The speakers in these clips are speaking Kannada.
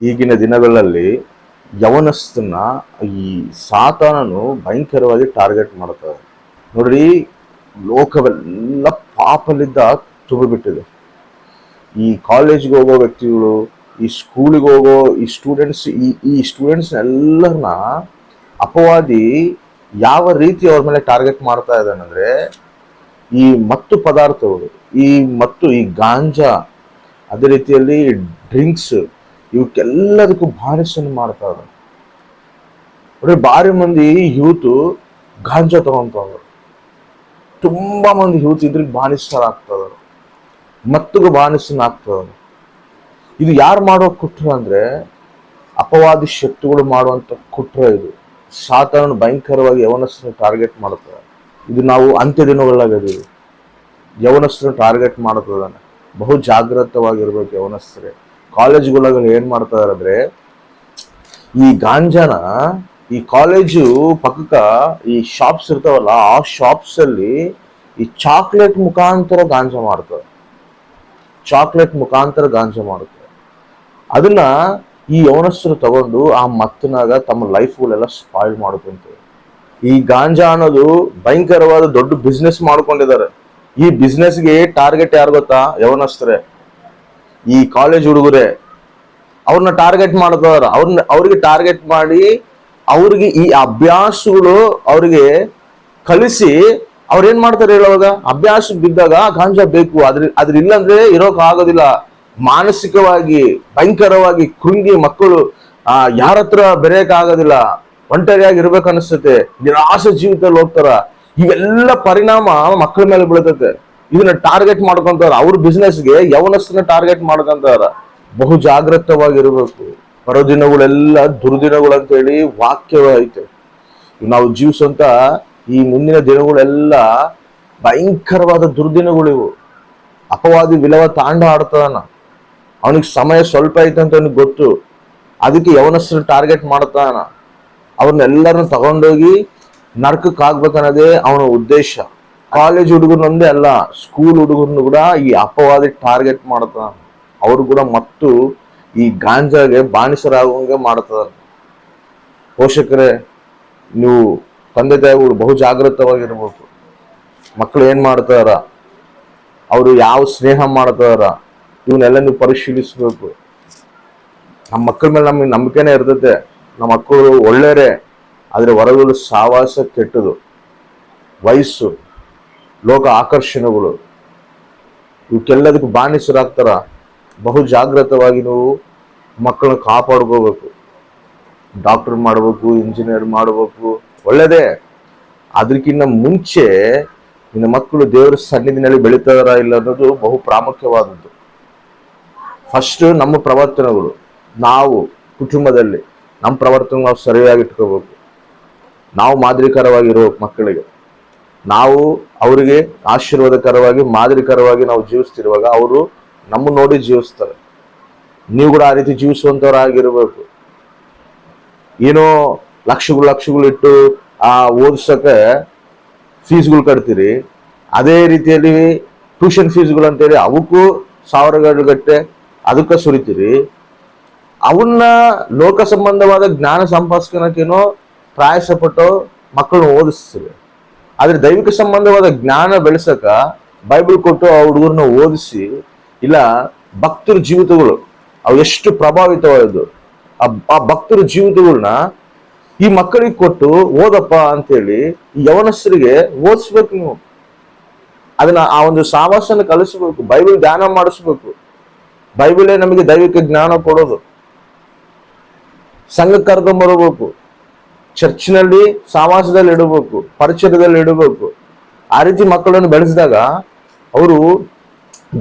ಈಗಿನ ದಿನಗಳಲ್ಲಿ ಯವನಸ್ಥನ ಈ ಸಾತಾನನು ಭಯಂಕರವಾಗಿ ಟಾರ್ಗೆಟ್ ಮಾಡ್ತಾರೆ ನೋಡ್ರಿ, ಲೋಕವೆಲ್ಲ ಪಾಪಲಿದ್ದ ತುಂಬಿಬಿಟ್ಟಿದೆ ಈ ಕಾಲೇಜ್ಗೆ ಹೋಗೋ ವ್ಯಕ್ತಿಗಳು, ಈ ಸ್ಕೂಲಿಗೆ ಹೋಗೋ ಈ ಸ್ಟೂಡೆಂಟ್ಸ್, ಈ ಈ ಸ್ಟೂಡೆಂಟ್ಸ್ ಎಲ್ಲರನ್ನ ಅಪವಾದಿ ಯಾವ ರೀತಿ ಅವ್ರ ಮೇಲೆ ಟಾರ್ಗೆಟ್ ಮಾಡ್ತಾ ಇದ್ದಾನಂದ್ರೆ ಈ ಮತ್ತು ಪದಾರ್ಥಗಳು, ಈ ಮತ್ತು ಈ ಗಾಂಜಾ, ಅದೇ ರೀತಿಯಲ್ಲಿ ಡ್ರಿಂಕ್ಸ್ ಇವಕ್ಕೆಲ್ಲದಕ್ಕೂ ಬಾರಿಸನ್ನು ಮಾಡ್ತಾ ಇದ್ರು. ನೋಡಿ ಭಾರಿ ಮಂದಿ ಯೂತ್ ಗಾಂಜಾ ತಗೊಂತವ್ರು ತುಂಬಾ ಮಂದಿ ಯೂತ್ ಇದ್ರಿಗೆ ಬಾನಿಸರಾಗ್ತದರು ಮತ್ತಿಗೂ ಬಾನಿಸನ್ ಆಗ್ತದ್ರು ಇದು ಯಾರು ಮಾಡೋ ಕುಟ್ರ ಅಂದ್ರೆ ಅಪವಾದಿ ಶಕ್ತಿಗಳು ಮಾಡುವಂತ ಕುಟ್ರ ಇದು. ಸಾತಾನ ಭಯಂಕರವಾಗಿ ಯವನಸ್ಥನ ಟಾರ್ಗೆಟ್ ಮಾಡುತ್ತದೆ ಇದು ನಾವು ಅಂತ್ಯ ದಿನಗಳಾಗದೀವಿ ಯವನಸ್ಸನ್ನು ಟಾರ್ಗೆಟ್ ಮಾಡುತ್ತದೆ ಬಹು ಜಾಗ್ರತವಾಗಿರ್ಬೇಕು ಯವನಸ್ಥರೇ. ಕಾಲೇಜ್ಗಳಾಗ ಏನ್ ಮಾಡ್ತಾ ಅಂದ್ರೆ, ಈ ಗಾಂಜಾನ, ಈ ಕಾಲೇಜು ಪಕ್ಕಕ್ಕ ಈ ಶಾಪ್ಸ್ ಇರ್ತಾವಲ್ಲ, ಆ ಶಾಪ್ಸ್ ಅಲ್ಲಿ ಈ ಚಾಕ್ಲೇಟ್ ಮುಖಾಂತರ ಗಾಂಜಾ ಮಾಡ್ತಾರೆ ಚಾಕ್ಲೇಟ್ ಮುಖಾಂತರ ಗಾಂಜಾ ಮಾಡ್ತಾರೆ ಅದನ್ನ ಈ ಯವನಸ್ಥರು ತಗೊಂಡು ಆ ಮತ್ತನಾಗ ತಮ್ಮ ಲೈಫ್ಗಳೆಲ್ಲ ಸ್ಪಾಯ್ಲ್ ಮಾಡುತ್ತಂತೆ ಈ ಗಾಂಜಾ ಅನ್ನೋದು ಭಯಂಕರವಾದ ದೊಡ್ಡ ಬಿಸ್ನೆಸ್ ಮಾಡ್ಕೊಂಡಿದ್ದಾರೆ. ಈ ಬಿಸ್ನೆಸ್ಗೆ ಟಾರ್ಗೆಟ್ ಯಾರು ಗೊತ್ತಾ? ಯವನಸ್ಥರೇ ಈ ಕಾಲೇಜ್ ಹುಡುಗರೇ ಅವ್ರನ್ನ ಟಾರ್ಗೆಟ್ ಮಾಡ್ತಾರ ಅವ್ರನ್ನ ಅವ್ರಿಗೆ ಟಾರ್ಗೆಟ್ ಮಾಡಿ, ಅವ್ರಿಗೆ ಈ ಅಭ್ಯಾಸಗಳು ಅವ್ರಿಗೆ ಕಲಿಸಿ, ಅವ್ರ ಏನ್ ಮಾಡ್ತಾರೆ ಹೇಳುವಾಗ ಅಭ್ಯಾಸ ಬಿದ್ದಾಗ ಗಾಂಜಾ ಬೇಕು. ಅದ್ರ ಅದ್ರ ಇಲ್ಲಂದ್ರೆ ಇರೋಕ್ ಆಗೋದಿಲ್ಲ. ಮಾನಸಿಕವಾಗಿ, ಭಯಂಕರವಾಗಿ ಕೃಂಗಿ ಮಕ್ಕಳು, ಆ, ಯಾರ ಹತ್ರ ಬೆರೆಯಕ್ ಆಗೋದಿಲ್ಲ. ಒಂಟರಿಯಾಗಿ ಇರ್ಬೇಕು ನಿರಾಸ ನಿರಾಸೆ ಜೀವಿತದಲ್ಲಿ ಹೋಗ್ತಾರ. ಇವೆಲ್ಲ ಪರಿಣಾಮ ಮಕ್ಕಳ ಮೇಲೆ ಬೀಳ್ತತೆ. ಇದನ್ನ ಟಾರ್ಗೆಟ್ ಮಾಡ್ಕೊಂತಾರ ಅವ್ರ ಬಿಸ್ನೆಸ್ಗೆ ಯವನಸ್ಸನ್ನ ಟಾರ್ಗೆಟ್ ಮಾಡ್ಕೊಂತಾರ ಬಹು ಜಾಗೃತವಾಗಿರ್ಬೇಕು ದುರ್ದಿನಗಳು ಅಂತೇಳಿ ವಾಕ್ಯವೇ ಐತೆ. ನಾವು ಜೀವಿಸುವಂತ ಈ ಮುಂದಿನ ದಿನಗಳೆಲ್ಲ ಭಯಂಕರವಾದ ದುರ್ದಿನಗಳು ಇವು ಅಪವಾದಿ ವಿಲವ ತಾಂಡ ಆಡ್ತಾನ. ಅವನಿಗೆ ಸಮಯ ಸ್ವಲ್ಪ ಐತೆ ಅಂತ ಅವನಿಗೆ ಗೊತ್ತು. ಅದಕ್ಕೆ ಯವನಸ್ಥರು ಟಾರ್ಗೆಟ್ ಮಾಡ್ತಾನ. ಅವ್ರನ್ನೆಲ್ಲರನ್ನ ತಗೊಂಡೋಗಿ ನರಕಕ್ಕೆ ಆಗ್ಬೇಕನ್ನೋದೇ ಅವನ ಉದ್ದೇಶ. ಕಾಲೇಜ್ ಹುಡುಗರನ್ನೊಂದೇ ಅಲ್ಲ ಸ್ಕೂಲ್ ಹುಡುಗರನ್ನು ಕೂಡ ಈ ಅಪವಾದಿ ಟಾರ್ಗೆಟ್ ಮಾಡ್ತಾನ. ಅವರು ಕೂಡ ಮತ್ತು ಈ ಗಾಂಜಾಗೆ ಬಾಣಿಸರಾಗುವಂಗೆ ಮಾಡ್ತದ ಪೋಷಕರೇ, ನೀವು ತಂದೆ ತಾಯಿಗಳು ಬಹು ಜಾಗೃತವಾಗಿರ್ಬೇಕು. ಮಕ್ಕಳು ಏನ್ ಮಾಡ್ತಾರ? ಅವರು ಯಾವ ಸ್ನೇಹ ಮಾಡ್ತಾರ? ಇವನ್ನೆಲ್ಲ ನೀವು ಪರಿಶೀಲಿಸ್ಬೇಕು. ನಮ್ಮ ಮಕ್ಕಳ ಮೇಲೆ ನಮಗೆ ನಂಬಿಕೆನೇ ಇರ್ತೈತೆ. ನಮ್ಮ ಮಕ್ಕಳು ಒಳ್ಳೆಯರೇ, ಆದ್ರೆ ಹೊರಗಲು ಸಾವಾಸ ಕೆಟ್ಟದು. ವಯಸ್ಸು. ಲೋಕ ಆಕರ್ಷಣೆಗಳು. ಇವಕ್ಕೆಲ್ಲದಕ್ಕೂ ಬಾಣಿಸರಾಗ್ತಾರ ಬಹು ಜಾಗ್ರತವಾಗಿ ನೀವು ಮಕ್ಕಳನ್ನ ಕಾಪಾಡ್ಕೋಬೇಕು. ಡಾಕ್ಟರ್ ಮಾಡಬೇಕು, ಇಂಜಿನಿಯರ್ ಮಾಡಬೇಕು. ಒಳ್ಳೇದೇ. ಅದಕ್ಕಿಂತ ಮುಂಚೆ ನಿನ್ನ ಮಕ್ಕಳು ದೇವರ ಸನ್ನಿಧಿನಲ್ಲಿ ಬೆಳೀತಾರ ಇಲ್ಲ ಅನ್ನೋದು ಬಹು ಪ್ರಾಮುಖ್ಯವಾದದ್ದು. ಫಸ್ಟ್ ನಮ್ಮ ಪ್ರವರ್ತನೆಗಳು. ನಾವು ಕುಟುಂಬದಲ್ಲಿ ನಮ್ಮ ಪ್ರವರ್ತನೆ ನಾವು ಸರಿಯಾಗಿ ಇಟ್ಕೋಬೇಕು. ನಾವು ಮಾದರಿಕರವಾಗಿರೋ ಮಕ್ಕಳಿಗೆ. ನಾವು ಅವರಿಗೆ ಆಶೀರ್ವಾದಕರವಾಗಿ, ಮಾದರಿಕರವಾಗಿ ನಾವು ಜೀವಿಸ್ತಿರುವಾಗ ಅವರು ನಮ್ಮ ನೋಡಿ ಜೀವಿಸ್ತಾರೆ. ನೀವು ಕೂಡ ಆ ರೀತಿ ಜೀವಿಸುವಂತವರಾಗಿರ್ಬೇಕು ಏನೋ ಲಕ್ಷಗಳು ಲಕ್ಷಗಳು ಇಟ್ಟು, ಆ ಓದಿಸಕ್ಕೆ ಫೀಸ್ಗಳು ಕಟ್ತೀರಿ. ಅದೇ ರೀತಿಯಲ್ಲಿ ಟ್ಯೂಷನ್ ಫೀಸ್ಗಳು ಅಂತೇಳಿ ಅವಕ್ಕೂ ಸಾವಿರಗಳು ಗಟ್ಟೆ ಅದಕ್ಕೆ ಸುರಿತೀರಿ. ಅವನ್ನ ಲೋಕ ಸಂಬಂಧವಾದ ಜ್ಞಾನ ಸಂಪಾದಿಸ್ಕೊಳಕೇನೋ ಪ್ರಯಾಸಪಟ್ಟು ಮಕ್ಕಳನ್ನ ಓದಿಸ್ತೀವಿ ಆದ್ರೆ ದೈವಿಕ ಸಂಬಂಧವಾದ ಜ್ಞಾನ ಬೆಳೆಸಕ ಬೈಬಲ್ ಕೊಟ್ಟು ಆ ಹುಡುಗರನ್ನ ಓದಿಸಿ, ಇಲ್ಲ ಭಕ್ತರ ಜೀವಿತಗಳು, ಅವು ಎಷ್ಟು ಪ್ರಭಾವಿತವಾದದ್ದು. ಆ ಭಕ್ತರ ಜೀವಿತಗಳನ್ನ ಈ ಮಕ್ಕಳಿಗೆ ಕೊಟ್ಟು ಓದಪ್ಪ ಅಂತೇಳಿ ಯವನಸ್ಥರಿಗೆ ಓದಿಸ್ಬೇಕು ನೀವು. ಅದನ್ನ ಆ ಒಂದು ಸಾವಾಸನ ಕಲಿಸ್ಬೇಕು ಬೈಬಲ್ ಧ್ಯಾನ ಮಾಡಿಸ್ಬೇಕು. ಬೈಬಲೇ ನಮಗೆ ದೈವಿಕ ಜ್ಞಾನ ಕೊಡೋದು. ಸಂಘ ಕರ್ಕೊಂಬರಬೇಕು ಚರ್ಚ್ನಲ್ಲಿ ಸಮಾಜದಲ್ಲಿ ಇಡಬೇಕು, ಪರಿಚಯದಲ್ಲಿ ಇಡಬೇಕು. ಆ ರೀತಿ ಮಕ್ಕಳನ್ನು ಬೆಳೆಸಿದಾಗ ಅವರು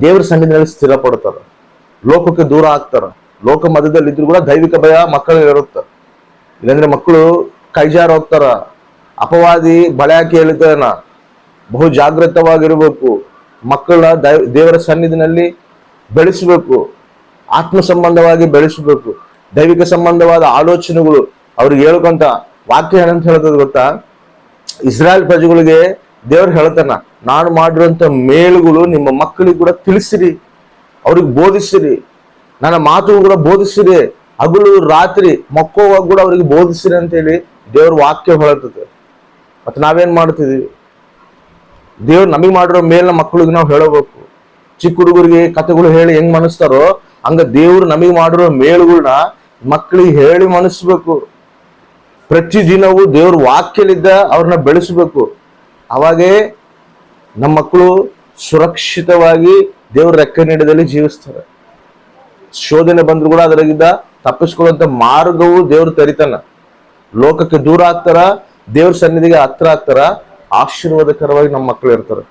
ದೇವರ ಸನ್ನಿಧಿನಲ್ಲಿ ಸ್ಥಿರ ಪಡ್ತಾರೆ ಲೋಕಕ್ಕೆ ದೂರ ಆಗ್ತಾರ. ಲೋಕ ಮಧ್ಯದಲ್ಲಿ ಇದ್ರು ಕೂಡ ದೈವಿಕ ಭಯ ಮಕ್ಕಳಿಗೆ ಇರುತ್ತೆ. ಇಲ್ಲಾಂದ್ರೆ ಮಕ್ಕಳು ಕೈಜಾರ ಹೋಗ್ತಾರ. ಅಪವಾದಿ ಬಳೆ ಹಾಕಿ ಹೇಳ್ತಾನ ಬಹು ಜಾಗೃತವಾಗಿರ್ಬೇಕು. ಮಕ್ಕಳ ದೇವರ ಸನ್ನಿಧಿನಲ್ಲಿ ಬೆಳೆಸಬೇಕು. ಆತ್ಮ ಸಂಬಂಧವಾಗಿ ಬೆಳೆಸಬೇಕು. ದೈವಿಕ ಸಂಬಂಧವಾದ ಆಲೋಚನೆಗಳು ಅವ್ರಿಗೆ ಹೇಳ್ಕೊಂತ ವಾಕ್ಯ ಏನಂತ ಹೇಳ್ತದ ಗೊತ್ತಾ? ಇಸ್ರಾಯೇಲ್ ಪ್ರಜೆಗಳಿಗೆ ದೇವ್ರು ಹೇಳ್ತಾನ, ನಾನು ಮಾಡಿರುವಂತ ಮೇಳುಗಳು ನಿಮ್ಮ ಮಕ್ಕಳಿಗೆ ಕೂಡ ತಿಳಿಸಿರಿ, ಅವ್ರಿಗೆ ಬೋಧಿಸಿರಿ, ನನ್ನ ಮಾತು ಕೂಡ ಬೋಧಿಸಿರಿ, ಹಗಲು ರಾತ್ರಿ ಮಕ್ಕೋವಾಗ ಕೂಡ ಅವ್ರಿಗೆ ಬೋಧಿಸಿರಿ ಅಂತೇಳಿ ದೇವ್ರ ವಾಕ್ಯ ಹೇಳ್ತದೆ ಮತ್ತೆ ನಾವೇನ್ ಮಾಡ್ತಿದೀವಿ? ದೇವ್ರು ನಮಗೆ ಮಾಡಿರೋ ಮೇಲಿನ ಮಕ್ಕಳಿಗೆ ನಾವು ಹೇಳಬೇಕು. ಚಿಕ್ಕ ಹುಡುಗರಿಗೆ ಕಥೆಗಳು ಹೇಳಿ ಹೆಂಗ್ ಮನಸ್ತಾರೋ, ಹಂಗ ದೇವ್ರು ನಮಗೆ ಮಾಡಿರೋ ಮೇಳುಗಳನ್ನ ಮಕ್ಕಳಿಗೆ ಹೇಳಿ ಮನಸ್ಬೇಕು ಪ್ರತಿ ದಿನವೂ ದೇವ್ರ ವಾಕ್ಯಲಿದ್ದ ಅವ್ರನ್ನ ಬೆಳೆಸಬೇಕು. ಅವಾಗೇ ನಮ್ಮ ಮಕ್ಕಳು ಸುರಕ್ಷಿತವಾಗಿ ದೇವ್ರ ರೆಕ್ಕ ನೀಡದಲ್ಲಿ ಜೀವಿಸ್ತಾರೆ. ಶೋಧನೆ ಬಂದ್ರು ಕೂಡ ಅದರಾಗಿದ್ದ ತಪ್ಪಿಸ್ಕೊಳ್ಳುವಂತ ಮಾರ್ಗವು ದೇವ್ರ ತರಿತಾನ. ಲೋಕಕ್ಕೆ ದೂರ ಆಗ್ತಾರ, ದೇವ್ರ ಸನ್ನಿಧಿಗೆ ಹತ್ರ ಆಗ್ತಾರ, ಆಶೀರ್ವಾದಕರವಾಗಿ ನಮ್ಮ ಮಕ್ಕಳು ಇರ್ತಾರೆ.